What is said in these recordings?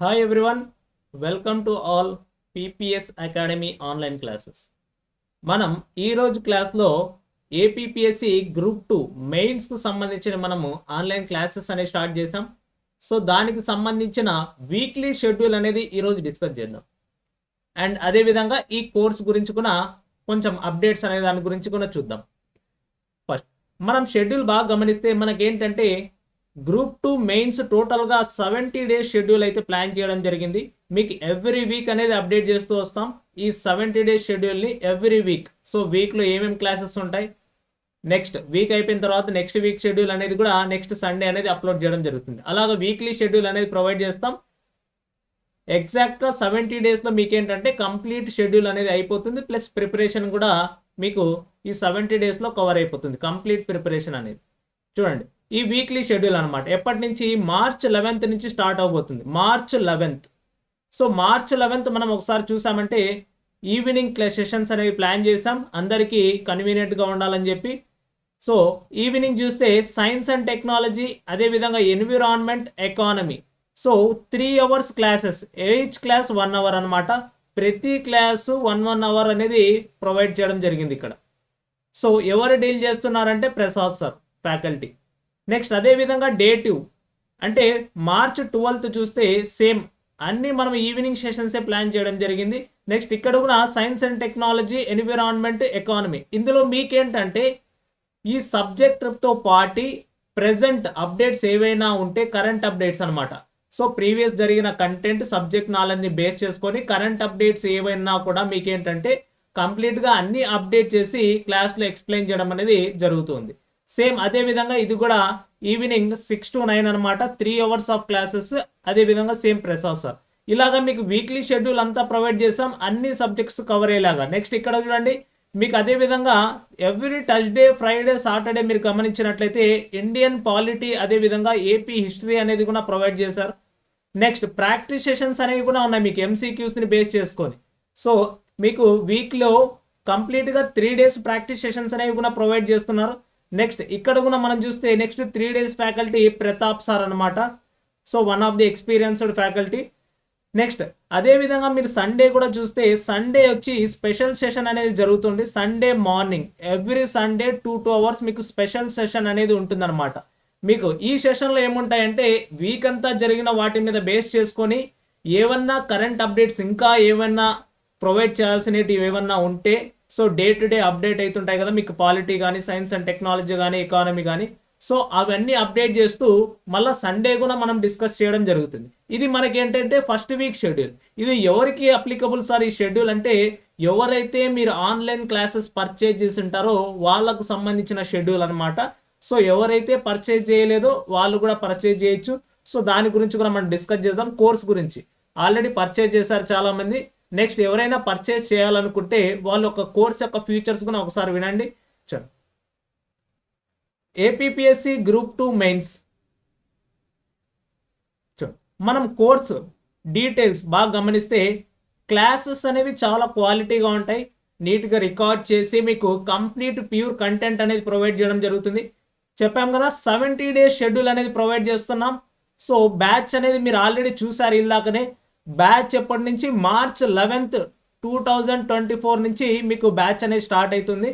Hi everyone welcome to all PPS academy online classes మనం ఈరోజు క్లాస్లో ఏపీపీఎస్సి గ్రూప్ టూ మెయిన్స్కు సంబంధించిన మనము ఆన్లైన్ క్లాసెస్ అనేవి స్టార్ట్ చేసాం సో దానికి సంబంధించిన వీక్లీ షెడ్యూల్ అనేది ఈరోజు డిస్కస్ చేద్దాం అండ్ అదేవిధంగా ఈ కోర్స్ గురించి కూడా కొంచెం అప్డేట్స్ అనే దాని గురించి కూడా చూద్దాం ఫస్ట్ మనం షెడ్యూల్ బాగా గమనిస్తే మనకేంటంటే గ్రూప్ టూ మెయిన్స్ టోటల్గా సెవెంటీ డేస్ షెడ్యూల్ అయితే ప్లాన్ చేయడం జరిగింది. మీకు ఎవ్రీ వీక్ అనేది అప్డేట్ చేస్తూ వస్తాం. ఈ సెవెంటీ డేస్ షెడ్యూల్ని ఎవ్రీ వీక్. సో వీక్లో ఏమేమి క్లాసెస్ ఉంటాయి? నెక్స్ట్ వీక్ అయిపోయిన తర్వాత నెక్స్ట్ వీక్ షెడ్యూల్ అనేది కూడా నెక్స్ట్ సండే అనేది అప్లోడ్ చేయడం జరుగుతుంది. అలాగే వీక్లీ షెడ్యూల్ అనేది ప్రొవైడ్ చేస్తాం. ఎగ్జాక్ట్గా సెవెంటీ డేస్లో మీకు ఏంటంటే కంప్లీట్ షెడ్యూల్ అనేది అయిపోతుంది. ప్లస్ ప్రిపరేషన్ కూడా మీకు ఈ సెవెంటీ డేస్లో కవర్ అయిపోతుంది. కంప్లీట్ ప్రిపరేషన్ అనేది. చూడండి. ఈ వీక్లీ షెడ్యూల్ అనమాట ఎప్పటి నుంచి? మార్చ్ లెవెన్త్ నుంచి స్టార్ట్ అవబోతుంది. March eleventh so March eleventh మనం ఒకసారి చూసామంటే ఈవినింగ్ సెషన్స్ అనేవి ప్లాన్ చేసాం అందరికీ కన్వీనియంట్గా ఉండాలని చెప్పి. సో ఈవినింగ్ చూస్తే సైన్స్ అండ్ టెక్నాలజీ అదేవిధంగా environment economy so three hours classes each class one hour అనమాట ప్రతి క్లాసు వన్ వన్ అవర్ అనేది ప్రొవైడ్ చేయడం జరిగింది ఇక్కడ. సో ఎవరు డీల్ చేస్తున్నారంటే ప్రసాద్ సార్ ఫ్యాకల్టీ నెక్స్ట్ అదేవిధంగా డేటివ్ అంటే మార్చ్ ట్వెల్త్ చూస్తే సేమ్. అన్నీ మనం ఈవినింగ్ సెషన్సే ప్లాన్ చేయడం జరిగింది. నెక్స్ట్ ఇక్కడ కూడా science and technology environment economy ఇందులో మీకేంటంటే ఈ సబ్జెక్ట్తో పాటి ప్రెజెంట్ అప్డేట్స్ ఏవైనా ఉంటే కరెంట్ అప్డేట్స్ అనమాట సో ప్రీవియస్ జరిగిన కంటెంట్ సబ్జెక్ట్ నాలెడ్జ్ని బేస్ చేసుకొని కరెంట్ అప్డేట్స్ ఏవైనా కూడా మీకేంటంటే కంప్లీట్గా అన్ని అప్డేట్ చేసి క్లాస్లో ఎక్స్ప్లెయిన్ చేయడం అనేది జరుగుతుంది. సేమ్ అదే విధంగా ఇది కూడా ఈవినింగ్ సిక్స్ టు నైన్ అనమాట త్రీ అవర్స్ ఆఫ్ క్లాసెస్ అదే విధంగా సేమ్ ప్రెసాస్ సార్ ఇలాగా మీకు వీక్లీ షెడ్యూల్ అంతా ప్రొవైడ్ చేసాం. అన్ని సబ్జెక్ట్స్ కవర్ అయ్యేలాగా. నెక్స్ట్ ఇక్కడ చూడండి. మీకు అదే విధంగా ఎవ్రీ థర్స్డే ఫ్రైడే సాటర్డే మీరు గమనించినట్లయితే ఇండియన్ పాలిటీ అదే విధంగా ఏపీ హిస్టరీ అనేది కూడా ప్రొవైడ్ చేశారు. నెక్స్ట్ ప్రాక్టీస్ సెషన్స్ అనేవి కూడా ఉన్నాయి మీకు ఎంసీక్యూస్ని బేస్ చేసుకొని. సో మీకు వీక్లో కంప్లీట్గా త్రీ డేస్ ప్రాక్టీస్ సెషన్స్ అనేవి కూడా ప్రొవైడ్ చేస్తున్నారు. నెక్స్ట్ ఇక్కడ కూడా మనం చూస్తే next three days faculty Pratap sir అనమాట so one of the experienced faculty next అదేవిధంగా మీరు సండే కూడా చూస్తే సండే వచ్చి స్పెషల్ సెషన్ అనేది జరుగుతుంది. Sunday morning every Sunday two two hours మీకు స్పెషల్ సెషన్ అనేది ఉంటుందన్నమాట. మీకు ఈ సెషన్లో ఏముంటాయంటే వీక్ అంతా జరిగిన వాటి మీద బేస్ చేసుకొని ఏమన్నా కరెంట్ అప్డేట్స్ ఇంకా ఏమన్నా ప్రొవైడ్ చేయాల్సినవి ఏమన్నా ఉంటే so day to day update అవుతుంటాయి కదా మీకు పాలిటీ కానీ సైన్స్ అండ్ టెక్నాలజీ కానీ ఎకానమీ కానీ సో అవన్నీ అప్డేట్ చేస్తూ మళ్ళీ సండే కూడా మనం డిస్కస్ చేయడం జరుగుతుంది. ఇది మనకి ఏంటంటే ఫస్ట్ వీక్ షెడ్యూల్ ఇది ఎవరికి అప్లికబుల్ సార్ ఈ షెడ్యూల్ అంటే ఎవరైతే మీరు ఆన్లైన్ క్లాసెస్ పర్చేజ్ చేసి ఉంటారో వాళ్ళకు సంబంధించిన షెడ్యూల్ అనమాట సో ఎవరైతే పర్చేజ్ చేయలేదో వాళ్ళు కూడా పర్చేజ్ చేయొచ్చు. సో దాని గురించి కూడా మనం డిస్కస్ చేద్దాం కోర్స్ గురించి. ఆల్రెడీ పర్చేజ్ చేశారు చాలామంది. నెక్స్ట్ ఎవరైనా పర్చేస్ చేయాలనుకుంటే వాళ్ళు ఒక కోర్స్ యొక్క ఫీచర్స్ కూడా ఒకసారి వినండి. చలో ఏపీఎస్సి గ్రూప్ టూ మెయిన్స్ మనం కోర్సు డీటెయిల్స్ బాగా గమనిస్తే క్లాసెస్ అనేవి చాలా క్వాలిటీగా ఉంటాయి. నీట్గా రికార్డ్ చేసి మీకు కంప్లీట్ ప్యూర్ కంటెంట్ అనేది ప్రొవైడ్ చేయడం జరుగుతుంది. చెప్పాం కదా సెవెంటీ డేస్ షెడ్యూల్ అనేది ప్రొవైడ్ చేస్తున్నాం. సో బ్యాచ్ అనేది మీరు ఆల్రెడీ చూసారు ఇందాకనే బ్యాచ్ ఎప్పటి నుంచి? March eleventh two thousand twenty four నుంచి మీకు బ్యాచ్ అనేది స్టార్ట్ అవుతుంది.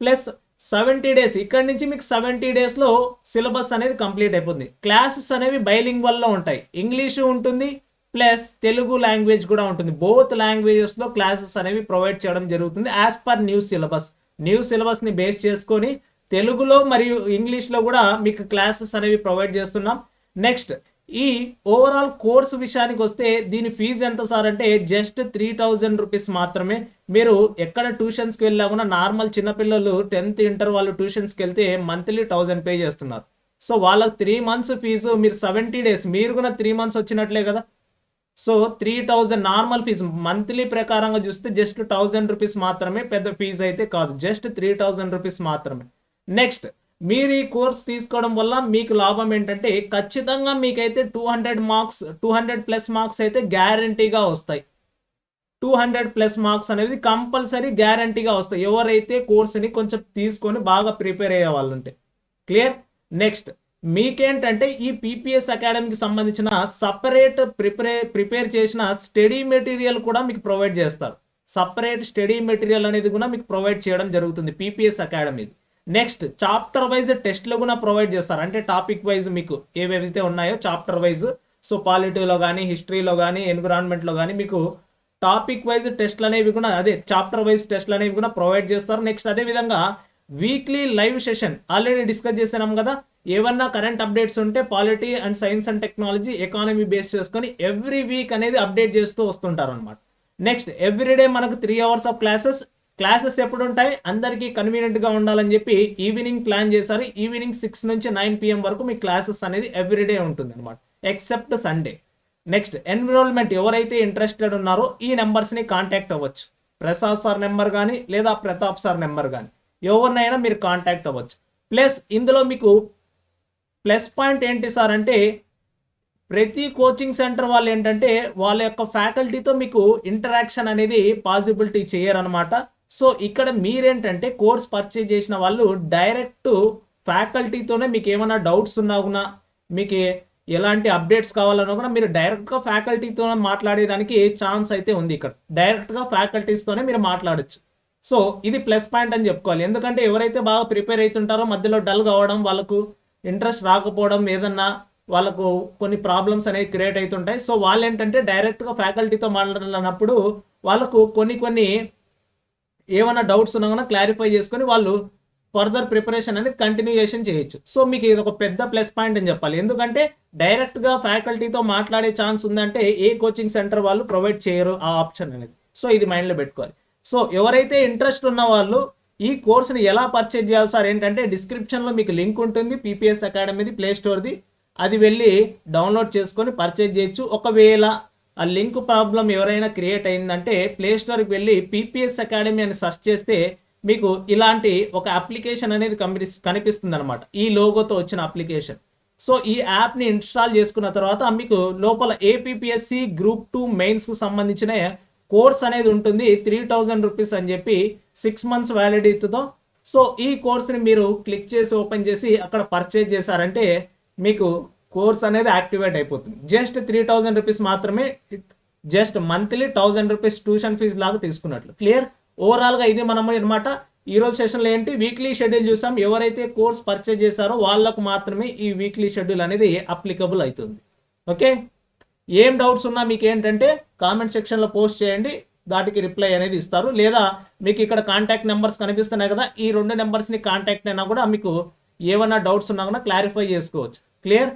ప్లస్ సెవెంటీ డేస్ ఇక్కడ నుంచి మీకు సెవెంటీ డేస్లో సిలబస్ అనేది కంప్లీట్ అయిపోతుంది. క్లాసెస్ అనేవి బైలింగ్ వల్ల ఉంటాయి. ఇంగ్లీషు ఉంటుంది ప్లస్ తెలుగు లాంగ్వేజ్ కూడా ఉంటుంది. బోత్ లాంగ్వేజెస్లో క్లాసెస్ అనేవి ప్రొవైడ్ చేయడం జరుగుతుంది as per new syllabus. New సిలబస్ని బేస్ చేసుకొని తెలుగులో మరియు ఇంగ్లీష్లో కూడా మీకు క్లాసెస్ అనేవి ప్రొవైడ్ చేస్తున్నాం. నెక్స్ట్ ఈ ఓవరాల్ కోర్స్ విషయానికి వస్తే దీని ఫీజు ఎంత సార్? అంటే జస్ట్ త్రీ థౌజండ్ రూపీస్ మాత్రమే. మీరు ఎక్కడ ట్యూషన్స్కి వెళ్ళా కూడా నార్మల్ చిన్నపిల్లలు టెన్త్ ఇంటర్ వాళ్ళు ట్యూషన్స్కి వెళ్తే మంత్లీ థౌజండ్ పే చేస్తున్నారు. సో వాళ్ళకు త్రీ మంత్స్ ఫీజు మీరు సెవెంటీ డేస్ మీరు కూడా త్రీ మంత్స్ వచ్చినట్లే కదా? So three thousand normal fee monthly ప్రకారంగా చూస్తే జస్ట్ థౌజండ్ రూపీస్ మాత్రమే పెద్ద ఫీజు అయితే కాదు. జస్ట్ త్రీ థౌజండ్ రూపీస్ మాత్రమే. నెక్స్ట్ మీరు ఈ కోర్స్ తీసుకోవడం వల్ల మీకు లాభం ఏంటంటే ఖచ్చితంగా మీకైతే two hundred marks two hundred plus marks అయితే గ్యారంటీగా వస్తాయి. టూ హండ్రెడ్ ప్లస్ మార్క్స్ అనేది కంపల్సరీ గ్యారంటీగా వస్తాయి. ఎవరైతే కోర్స్ని కొంచెం తీసుకొని బాగా ప్రిపేర్ అయ్యే వాళ్ళు ఉంటే. క్లియర్ నెక్స్ట్ మీకేంటంటే ఈ పీపీఎస్ అకాడమీకి సంబంధించిన సపరేట్ ప్రిపరే ప్రిపేర్ చేసిన స్టడీ మెటీరియల్ కూడా మీకు ప్రొవైడ్ చేస్తారు. సపరేట్ స్టడీ మెటీరియల్ అనేది కూడా మీకు ప్రొవైడ్ చేయడం జరుగుతుంది PPS academy next chapter wise టెస్ట్లు కూడా ప్రొవైడ్ చేస్తారు. అంటే టాపిక్ వైజ్ మీకు ఏవేవైతే ఉన్నాయో చాప్టర్ వైజ్ సో పాలిటీలో కానీ హిస్టరీలో కానీ ఎన్విరాన్మెంట్లో కానీ మీకు టాపిక్ వైజ్ టెస్ట్లు అనేవి కూడా అదే చాప్టర్ వైజ్ టెస్ట్లు అనేవి కూడా ప్రొవైడ్ చేస్తారు. నెక్స్ట్ అదే విధంగా weekly live session already discuss చేసినాం కదా ఏమన్నా కరెంట్ అప్డేట్స్ ఉంటే polity and science and technology economy base చేసుకొని ఎవ్రీ వీక్ అనేది అప్డేట్ చేస్తూ వస్తుంటారు అనమాట నెక్స్ట్ ఎవ్రీడే మనకు three hours of classes classes ఎప్పుడు ఉంటాయి అందరికీ కన్వీనియంట్గా ఉండాలని చెప్పి ఈవినింగ్ ప్లాన్ చేశారు. ఈవినింగ్ సిక్స్ నుంచి నైన్ పిఎం వరకు మీ క్లాసెస్ అనేది ఎవ్రీడే ఉంటుంది అనమాట ఎక్సెప్ట్ సండే. నెక్స్ట్ ఎన్విరోల్మెంట్ ఎవరైతే ఇంట్రెస్టెడ్ ఉన్నారో ఈ నెంబర్స్ని కాంటాక్ట్ అవ్వచ్చు. ప్రసాద్ సార్ నెంబర్ కానీ లేదా ప్రతాప్ సార్ నెంబర్ కానీ ఎవరినైనా మీరు కాంటాక్ట్ అవ్వచ్చు. ప్లస్ ఇందులో మీకు ప్లస్ పాయింట్ ఏంటి సార్ అంటే ప్రతి కోచింగ్ సెంటర్ వాళ్ళు ఏంటంటే వాళ్ళ యొక్క ఫ్యాకల్టీతో మీకు ఇంటరాక్షన్ అనేది పాసిబిలిటీ చేయరనమాట సో ఇక్కడ మీరేంటంటే కోర్స్ పర్చేజ్ చేసిన వాళ్ళు డైరెక్ట్ ఫ్యాకల్టీతోనే మీకు ఏమైనా డౌట్స్ ఉన్నా కూడా మీకు ఎలాంటి అప్డేట్స్ కావాలన్నా కూడా మీరు డైరెక్ట్గా ఫ్యాకల్టీతో మాట్లాడేదానికి ఛాన్స్ అయితే ఉంది ఇక్కడ. డైరెక్ట్గా ఫ్యాకల్టీస్తోనే మీరు మాట్లాడచ్చు. సో ఇది ప్లస్ పాయింట్ అని చెప్పుకోవాలి. ఎందుకంటే ఎవరైతే బాగా ప్రిపేర్ అవుతుంటారో మధ్యలో డల్ కావడం వాళ్ళకు ఇంట్రెస్ట్ రాకపోవడం ఏదన్నా వాళ్ళకు కొన్ని ప్రాబ్లమ్స్ అనేవి క్రియేట్ అవుతుంటాయి. సో వాళ్ళు ఏంటంటే డైరెక్ట్గా ఫ్యాకల్టీతో మాట్లాడాలన్నప్పుడు వాళ్ళకు కొన్ని కొన్ని ఏమైనా డౌట్స్ ఉన్నా కూడా క్లారిఫై చేసుకొని వాళ్ళు ఫర్దర్ ప్రిపరేషన్ అనేది కంటిన్యూయేషన్ చేయొచ్చు. సో మీకు ఇది ఒక పెద్ద ప్లస్ పాయింట్ అని చెప్పాలి. ఎందుకంటే డైరెక్ట్గా ఫ్యాకల్టీతో మాట్లాడే ఛాన్స్ ఉందంటే ఏ కోచింగ్ సెంటర్ వాళ్ళు ప్రొవైడ్ చేయరు ఆ ఆప్షన్ అనేది. సో ఇది మైండ్లో పెట్టుకోవాలి. సో ఎవరైతే ఇంట్రెస్ట్ ఉన్న వాళ్ళు ఈ కోర్సుని ఎలా పర్చేజ్ చేయాలి సార్ ఏంటంటే డిస్క్రిప్షన్లో మీకు లింక్ ఉంటుంది పీపీఎస్ అకాడమీది ప్లే స్టోర్ది అది వెళ్ళి డౌన్లోడ్ చేసుకొని పర్చేజ్ చేయొచ్చు. ఒకవేళ ఆ లింక్ ప్రాబ్లం ఎవరైనా క్రియేట్ అయిందంటే ప్లేస్టోర్కి వెళ్ళి పీపీఎస్ అకాడమీ అని సెర్చ్ చేస్తే మీకు ఇలాంటి ఒక అప్లికేషన్ అనేది కనిపి కనిపిస్తుంది అనమాట ఈ లోగోతో వచ్చిన అప్లికేషన్. సో ఈ యాప్ని ఇన్స్టాల్ చేసుకున్న తర్వాత మీకు లోపల ఏపీఎస్సి గ్రూప్ టూ మెయిన్స్కు సంబంధించిన కోర్స్ అనేది ఉంటుంది. త్రీ థౌజండ్ రూపీస్ అని చెప్పి సిక్స్ మంత్స్ వ్యాలిడిటీతో సో ఈ కోర్స్ని మీరు క్లిక్ చేసి ఓపెన్ చేసి అక్కడ పర్చేజ్ చేశారంటే మీకు కోర్స్ అనేది యాక్టివేట్ అయిపోతుంది. జస్ట్ త్రీ థౌజండ్ రూపీస్ మాత్రమే just monthly thousand rupees tuition fee లాగా తీసుకున్నట్లు. క్లియర్? ఓవరాల్గా ఇది మనం అనమాట ఈ రోజు సెషన్లో ఏంటి? వీక్లీ షెడ్యూల్ చూసాం. ఎవరైతే కోర్స్ పర్చేజ్ చేశారో వాళ్ళకు మాత్రమే ఈ వీక్లీ షెడ్యూల్ అనేది అప్లికబుల్ అవుతుంది. ఓకే ఏం డౌట్స్ ఉన్నా మీకు ఏంటంటే కామెంట్ సెక్షన్లో పోస్ట్ చేయండి. దాటికి రిప్లై అనేది ఇస్తారు. లేదా మీకు ఇక్కడ కాంటాక్ట్ నెంబర్స్ కనిపిస్తున్నాయి కదా ఈ రెండు నెంబర్స్ని కాంటాక్ట్ అయినా కూడా మీకు ఏమైనా డౌట్స్ ఉన్నా కూడా క్లారిఫై చేసుకోవచ్చు. Clear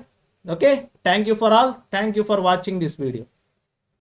okay? Thank you for all. Thank you for watching this video.